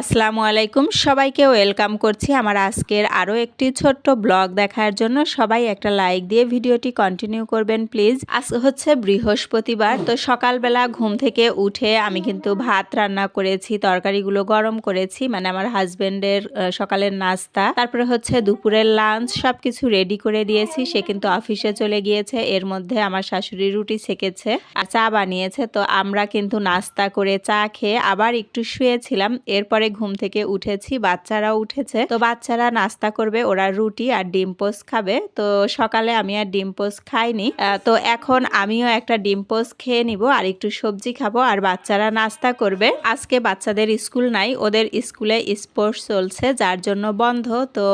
আসসালামু আলাইকুম। সবাইকে ওয়েলকাম করছি আমার আজকের আরও একটি ছোট্ট ব্লগ দেখার জন্য। সবাই একটা লাইক দিয়ে ভিডিওটি কন্টিনিউ করবেন প্লিজ আজ হচ্ছে বৃহস্পতিবার, তো সকালবেলা ঘুম থেকে উঠে আমি কিন্তু ভাত রান্না করেছি, তরকারিগুলো গরম করেছি মানে আমার হাজবেন্ডের সকালের নাস্তা। তারপরে হচ্ছে দুপুরের লাঞ্চ সব কিছু রেডি করে দিয়েছি, সে কিন্তু অফিসে চলে গিয়েছে, এর মধ্যে আমার শাশুড়ি রুটি সেকেছে আর চা বানিয়েছে, তো আমরা কিন্তু নাস্তা করে চা খেয়ে আবার একটু শুয়েছিলাম, এরপরে ঘুম থেকে উঠেছি, বাচ্চারাও উঠেছে। তো বাচ্চারা নাস্তা করবে, ওরা রুটি আর ডিম পোস্ট খাবে। তো সকালে আমি আর ডিম পোস্ট খাইনি। তো এখন আমিও একটা ডিম পোস্ট খেয়ে নিব আর একটু সবজি খাব আর বাচ্চারা নাস্তা করবে। আজকে বাচ্চাদের স্কুল নাই, ওদের স্কুলে স্পোর্টস চলছে, যার জন্য বন্ধ। তো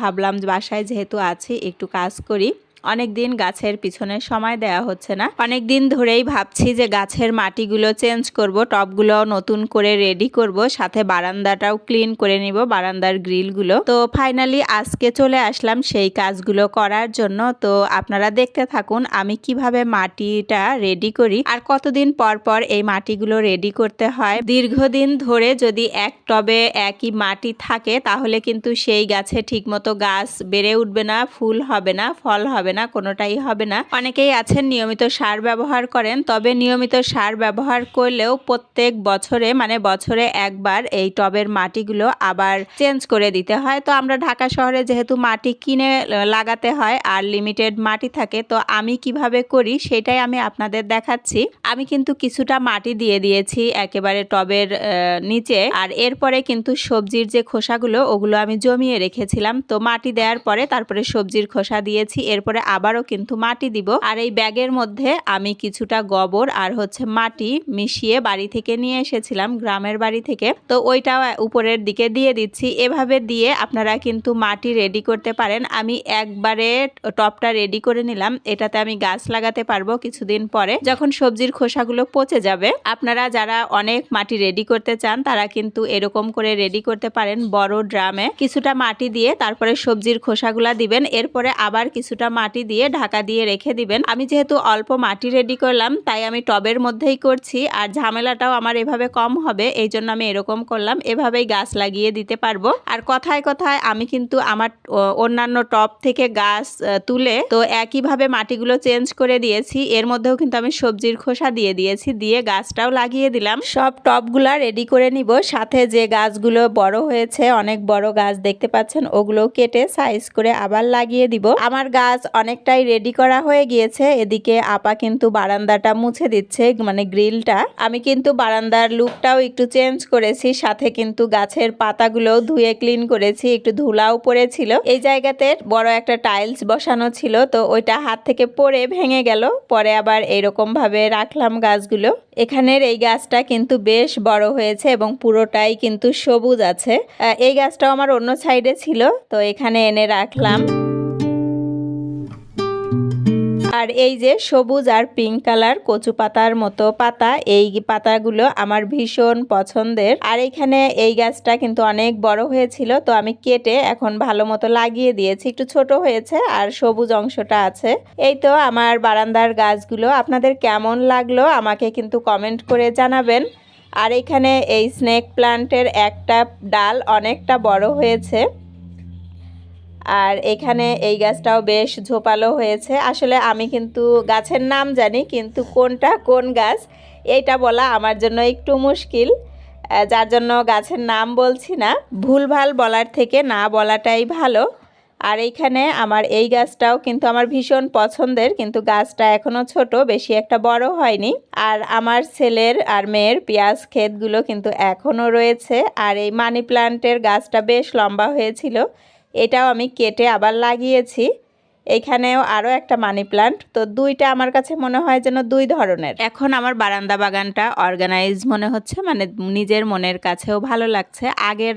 ভাবলাম বাসায় যেহেতু আছি, একটু কাজ করি। অনেক দিন গাছের পিছনে সময় দেওয়া হচ্ছে না। অনেক দিন ধরেই ভাবছি যে গাছের মাটিগুলো চেঞ্জ করব, টবগুলো নতুন করে রেডি করব, সাথে বারান্দাটাও ক্লিন করে নিব বারান্দার গ্রিলগুলো। তো ফাইনালি আজকে চলে আসলাম সেই কাজগুলো করার জন্য। তো আপনারা দেখতে থাকুন আমি কীভাবে মাটিটা রেডি করি আর কতদিন পর পর এই মাটিগুলো রেডি করতে হয়। দীর্ঘদিন ধরে যদি এক টবে একই মাটি থাকে, তাহলে কিন্তু সেই গাছে ঠিকমতো গাছ বেড়ে উঠবে না, ফুল হবে না, ফল হবে না, কোনোটাই হবে না। অনেকেই আছেন নিয়মিত সার ব্যবহার করেন, তবে নিয়মিত সার ব্যবহার করলেও প্রত্যেক বছরে মানে বছরে একবার এই টবের মাটিগুলো আবার চেঞ্জ করে দিতে হয়। তো আমরা ঢাকা শহরে যেহেতু মাটি কিনে লাগাতে হয় আর লিমিটেড মাটি থাকে, তো আমি কীভাবে করি সেটাই আমি আপনাদের দেখাচ্ছি। আমি কিন্তু কিছুটা মাটি দিয়ে দিয়েছি একেবারে টবের নিচে আর এরপরে কিন্তু সবজির যে খোসাগুলো, ওগুলো আমি জমিয়ে রেখেছিলাম। তো মাটি দেওয়ার পরে তারপরে সবজির খোসা দিয়েছি, এরপরে আবারও কিন্তু মাটি দিব। আর এই ব্যাগের মধ্যে আমি কিছুটা গোবর আর হচ্ছে মাটি মিশিয়ে বাড়ি থেকে নিয়ে এসেছিলাম, গ্রামের বাড়ি থেকে। তো ওইটাও উপরের দিকে দিয়ে দিচ্ছি। এভাবে দিয়ে আপনারা কিন্তু মাটি রেডি করতে পারেন। আমি একবারে টপটা রেডি করে নিলাম। এটাতে আমি গাছ লাগাতে পারব কিছুদিন পরে। যখন সবজির খোসাগুলো পচে যাবে, আপনারা যারা অনেক মাটি রেডি করতে চান, তারা কিন্তু এরকম করে রেডি করতে পারেন বড় ড্রামে। কিছুটা মাটি দিয়ে তারপরে সবজির খোসাগুলা দিবেন। এরপরে আবার কিছুটা মাটি দিয়ে ঢাকা দিয়ে রেখে দিবেন। আমি যেহেতু অল্প মাটি রেডি করলাম, তাই আমি টবের মধ্যেই করছি আর ঝামেলাটাও আমার এভাবে কম হবে, এই জন্য আমি এরকম করলাম। এভাবেই গাছ লাগিয়ে দিতে পারব। আর কথায় কথায় আমি কিন্তু আমার অন্যান্য টব থেকে গাছ তুলে তো একইভাবে মাটিগুলো চেঞ্জ করে দিয়েছি। এর মধ্যেও কিন্তু আমি সবজির খোসা দিয়ে দিয়েছি, দিয়ে গাছটাও লাগিয়ে দিলাম। সব টবগুলা রেডি করে নিব। সাথে যে গাছগুলো বড় হয়েছে, অনেক বড় গাছ দেখতে পাচ্ছেন ওগুলো কেটে সাইজ করে আবার লাগিয়ে দিব। আমার গাছ অনেকটাই রেডি করা হয়ে গিয়েছে। এদিকে আপা কিন্তু বারান্দাটা মুছে দিচ্ছে মানে গ্রিলটা আমি কিন্তু বারান্দার লুকটাও একটু চেঞ্জ করেছি, সাথে কিন্তু গাছের পাতাগুলোও ধুয়ে ক্লিন করেছি, একটু ধুলাও পড়েছিল। এই জায়গাতে বড় একটা টাইলস বসানো ছিল, তো ওইটা হাত থেকে পড়ে ভেঙে গেল। পরে আবার এইরকম ভাবে রাখলাম গাছগুলো। এখানের এই গাছটা কিন্তু বেশ বড় হয়েছে এবং পুরোটাই কিন্তু সবুজ আছে। এই গাছটাও আমার অন্য সাইডে ছিল, তো এখানে এনে রাখলাম। আর এই যে সবুজ আর পিঙ্ক কালার কচু পাতার মতো পাতা, এই পাতাগুলো আমার ভীষণ পছন্দের। আর এখানে এই গাছটা কিন্তু অনেক বড় হয়েছিল, তো আমি কেটে এখন ভালো মতো লাগিয়ে দিয়েছি। একটু ছোট হয়েছে আর সবুজ অংশটা আছে। এই তো আমার বারান্দার গাছগুলো, আপনাদের কেমন লাগল আমাকে কিন্তু কমেন্ট করে জানাবেন। আর এখানে এই স্নেক প্লান্টের একটা ডাল অনেকটা বড় হয়েছে। আর এখানে এই গাছটাও বেশ ঝোপালো হয়েছে। আসলে আমি কিন্তু গাছের নাম জানি, কিন্তু কোনটা কোন গাছ, এইটা বলা আমার জন্য একটু মুশকিল। যার জন্য গাছের নাম বলছি না। ভুলভাল বলার থেকে না বলাটাই ভালো। আর এইখানে আমার এই গাছটাও কিন্তু আমার ভীষণ পছন্দের, কিন্তু গাছটা এখনও ছোট, বেশি একটা বড় হয়নি। আর আমার ছেলের আর মেয়ের পেঁয়াজ ক্ষেতগুলো কিন্তু এখনও রয়েছে। আর এই মানি প্লান্টের গাছটা বেশ লম্বা হয়েছিল। এটাও আমি কেটে আবার লাগিয়েছি। এখানেও আরও একটা মানি প্লান্ট তো দুইটা আমার কাছে মনে হয় যেন দুই ধরনের। এখন আমার বারান্দা বাগানটা অর্গানাইজ মনে হচ্ছে মানে নিজের মনের কাছেও ভালো লাগছে। আগের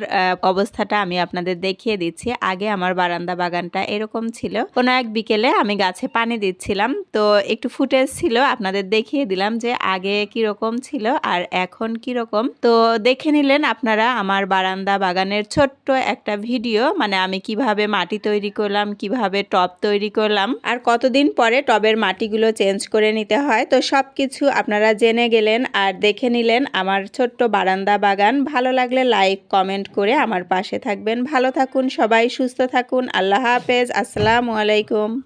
অবস্থাটা আমি আপনাদের দেখিয়ে দিচ্ছি। আগে আমার বারান্দা বাগানটা এরকম ছিল। কোনো এক বিকেলে আমি গাছে পানি দিচ্ছিলাম। তো একটু ফুটেজ ছিল, আপনাদের দেখিয়ে দিলাম যে আগে কীরকম ছিল আর এখন কীরকম। তো দেখে নিলেন আপনারা আমার বারান্দা বাগানের ছোট্ট একটা ভিডিও মানে আমি কীভাবে মাটি তৈরি করলাম, কীভাবে টব তৈরি তৈরি করলাম। আর কতদিন পরে টবের মাটিগুলো চেঞ্জ করে নিতে হয়, তো সব কিছু আপনারা জেনে গেলেন আর দেখে নিলেন। আমার ছোট্ট বারান্দা বাগান, ভালো লাগলে লাইক, কমেন্ট করে আমার পাশে থাকবেন। ভালো থাকুন সবাই, সুস্থ থাকুন। আল্লাহ হাফেজ, আসসালামু আলাইকুম।